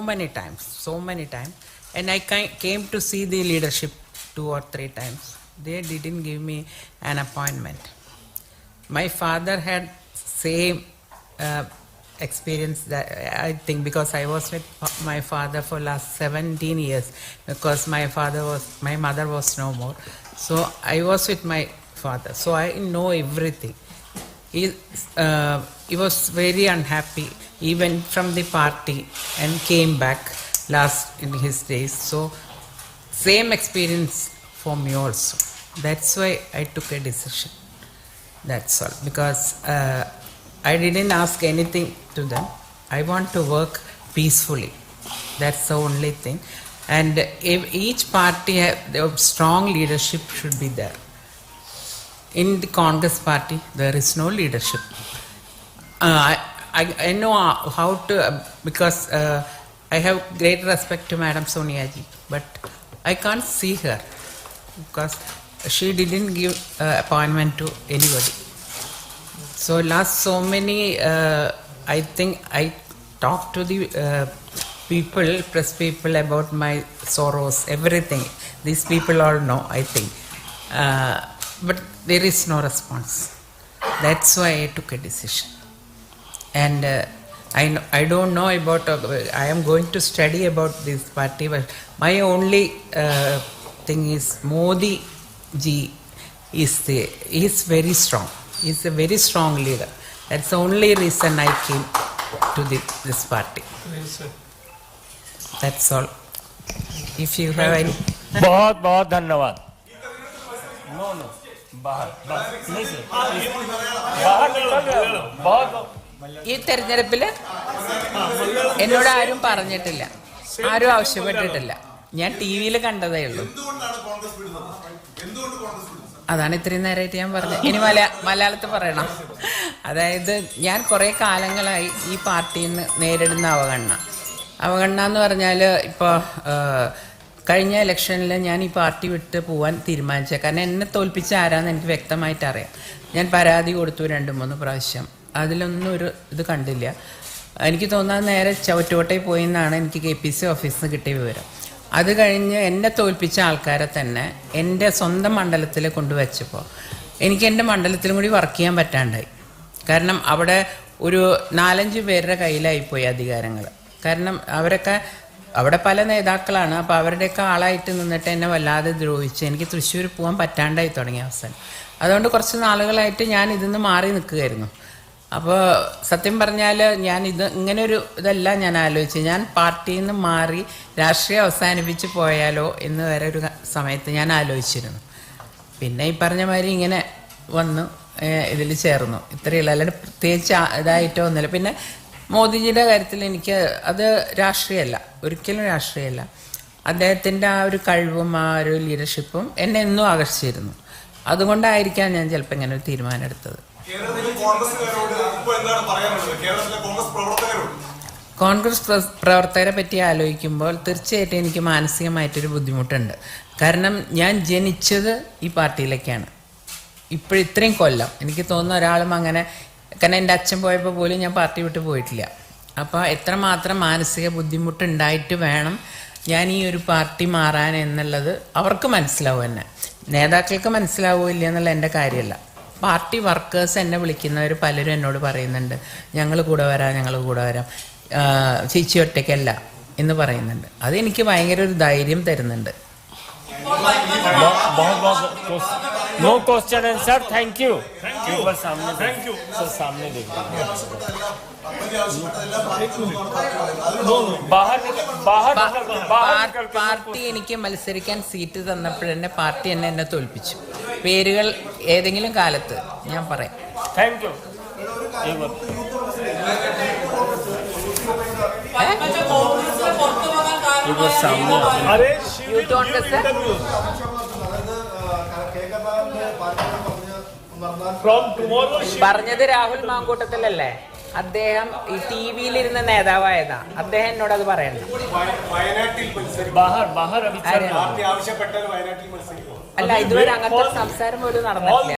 many times, so many times. And I came to see the leadership two or three times. They didn't give me an appointment. My father had same uh, experience that I think because I was with my father for last 17 years because my father was my mother was no more. So I was with my father. So I know everything. He, uh, he was very unhappy. He went from the party and came back last in his days. So same experience for me also. That's why I took a decision. That's all. Because uh, I didn't ask anything to them. I want to work peacefully. That's the only thing. And if each party have strong leadership should be there. In the Congress party, there is no leadership. Uh, I, I, know uh, how to uh, because uh, I have great respect to Madam Sonia ji, but I can't see her because she didn't give uh, appointment to anybody. So last so many, uh, I think I talked to the uh, people, press people about my sorrows, everything. These people all know, I think. But there is no response. That's why I took a decision And uh, I, know, I don't know about, uh, I am going to study about this party, but my only uh, thing is Modi ji is the, is very strong. He's a very strong leader. That's the only reason I came to the, this party. That's all. If you have any. बहुत बहुत धन्यवाद no no बाहर बाहर नहीं sir बाहर निकल रहे हो बहुत ഈ തെരഞ്ഞെടുപ്പിൽ എന്നോട് ആരും പറഞ്ഞിട്ടില്ല. ആരും ആവശ്യപ്പെട്ടിട്ടില്ല. ഞാൻ ടി വിയിൽ കണ്ടതേ ഉള്ളൂ. അതാണ് ഇത്രയും നേരമായിട്ട് ഞാൻ പറഞ്ഞത്. ഇനി മല മലയാളത്തിൽ പറയണം. അതായത് ഞാൻ കുറേ കാലങ്ങളായി ഈ പാർട്ടിയിൽ നിന്ന് നേരിടുന്ന അവഗണന. അവഗണന എന്ന് പറഞ്ഞാൽ ഇപ്പോൾ കഴിഞ്ഞ ഇലക്ഷനിൽ ഞാൻ ഈ പാർട്ടി വിട്ട് പോകാൻ തീരുമാനിച്ചത്. കാരണം എന്നെ തോൽപ്പിച്ച ആരാന്ന് എനിക്ക് വ്യക്തമായിട്ട് അറിയാം. ഞാൻ പരാതി കൊടുത്തു രണ്ട് മൂന്ന് പ്രാവശ്യം. അതിലൊന്നും ഒരു ഇത് കണ്ടില്ല. എനിക്ക് തോന്നാൻ നേരെ ചവറ്റുകോട്ടയിൽ പോയി എന്നാണ് എനിക്ക് കെ പി സി ഓഫീസിൽ നിന്ന് കിട്ടിയ വിവരം. അത് കഴിഞ്ഞ് എന്നെ തോൽപ്പിച്ച ആൾക്കാരെ തന്നെ എന്റെ സ്വന്തം മണ്ഡലത്തിൽ കൊണ്ടുവച്ചപ്പോൾ എനിക്ക് എന്റെ മണ്ഡലത്തിലും കൂടി വർക്ക് ചെയ്യാൻ പറ്റാണ്ടായി. കാരണം അവിടെ ഒരു നാലഞ്ച് പേരുടെ കയ്യിലായിപ്പോയി അധികാരങ്ങൾ. കാരണം അവരൊക്കെ അവിടെ പല നേതാക്കളാണ്. അപ്പോൾ അവരുടെയൊക്കെ ആളായിട്ട് നിന്നിട്ട് എന്നെ വല്ലാതെ ദ്രോഹിച്ച് എനിക്ക് തൃശ്ശൂർ പോകാൻ പറ്റാണ്ടായി തുടങ്ങിയ അവസരം അതുകൊണ്ട് കുറച്ച് നാളുകളായിട്ട് ഞാൻ ഇതിന്ന് മാറി നിൽക്കുകയായിരുന്നു. അപ്പോൾ സത്യം പറഞ്ഞാൽ ഞാൻ ഇത് ഇങ്ങനെ ഒരു ഇതല്ല ഞാൻ ആലോചിച്ചു ഞാൻ പാർട്ടിയിൽ നിന്ന് മാറി രാഷ്ട്രീയം അവസാനിപ്പിച്ച് പോയാലോ എന്ന് വരെ ഒരു സമയത്ത് ഞാൻ ആലോചിച്ചിരുന്നു. പിന്നെ ഈ പറഞ്ഞ മാതിരി ഇങ്ങനെ വന്നു ഇതിൽ ചേർന്നു. ഇത്രയേ ഉള്ളൂ. അല്ലാണ്ട് പ്രത്യേകിച്ച് ഇതായിട്ടോ ഒന്നുമില്ല. പിന്നെ മോദിജിയുടെ കാര്യത്തിൽ എനിക്ക് അത് രാഷ്ട്രീയമല്ല. ഒരിക്കലും രാഷ്ട്രീയമല്ല. അദ്ദേഹത്തിന്റെ ആ ഒരു കഴിവും ആ ഒരു ലീഡർഷിപ്പും എന്നെ എന്നും ആകർഷിച്ചിരുന്നു. അതുകൊണ്ടായിരിക്കാം ഞാൻ ചിലപ്പോൾ ഇങ്ങനെ ഒരു തീരുമാനം എടുത്തത്. കേരളത്തിലെ എന്താണ് പറയാനുള്ളത്? കേരളത്തിലെ കോൺഗ്രസ് കോൺഗ്രസ് പ്ര- പ്രവർത്തകരെ പറ്റി ആലോചിക്കുമ്പോൾ തീർച്ചയായിട്ടും എനിക്ക് മാനസികമായിട്ടൊരു ബുദ്ധിമുട്ടുണ്ട്. കാരണം ഞാൻ ജനിച്ചത് ഈ പാർട്ടിയിലേക്കാണ്. ഇപ്പോഴിത്രയും കൊല്ലം എനിക്ക് തോന്നുന്ന ഒരാളും അങ്ങനെ കാരണം എന്റെ അച്ഛൻ പോയപ്പോൾ പോലും ഞാൻ പാർട്ടി വിട്ട് പോയിട്ടില്ല. അപ്പോൾ എത്രമാത്രം മാനസിക ബുദ്ധിമുട്ടുണ്ടായിട്ട് വേണം ഞാൻ ഈ ഒരു പാർട്ടി മാറാൻ എന്നുള്ളത് അവർക്ക് മനസ്സിലാവും തന്നെ നേതാക്കൾക്ക് മനസ്സിലാവില്ല എന്നുള്ള എന്റെ കാര്യമല്ല. പാർട്ടി വർക്കേഴ്സ് എന്നെ വിളിക്കുന്നവർ പലരും എന്നോട് പറയുന്നുണ്ട് ഞങ്ങൾ കൂടെ വരാം ഞങ്ങൾ കൂടെ വരാം ചേച്ചി ഒറ്റയ്ക്കല്ല എന്ന് പറയുന്നുണ്ട് അതെനിക്ക് ഭയങ്കര ഒരു ധൈര്യം തരുന്നുണ്ട് no question answer thank you you एक बार सामने थैंक यू सर सामने देखिए बाहर निकल बाहर निकल बाहर പാർ- निकल പാർട്ടി എനിക്ക് മത്സരിക്കാൻ സീറ്റ് തന്നപ്പോഴെന്നെ പാർട്ടി എന്നെ എന്നെ തോൽപ്പിച്ചു പേരുകൾ ഏതെങ്കിലും കാലത്ത് ഞാൻ പറയാം थैंक यू एक बार ഏ? एक बार सामने आ अरे യൂത്ത് കോൺഗ്രസ് പറഞ്ഞത് രാഹുൽ മാങ്കൂട്ടത്തിലല്ലേ? അദ്ദേഹം ഈ ടി വിയിലിരുന്ന നേതാവായതാ. അദ്ദേഹം എന്നോട് അത് പറയണ്ട. അല്ല ഇതുവരെ അങ്ങനത്തെ സംസാരം പോലും നടന്നില്ല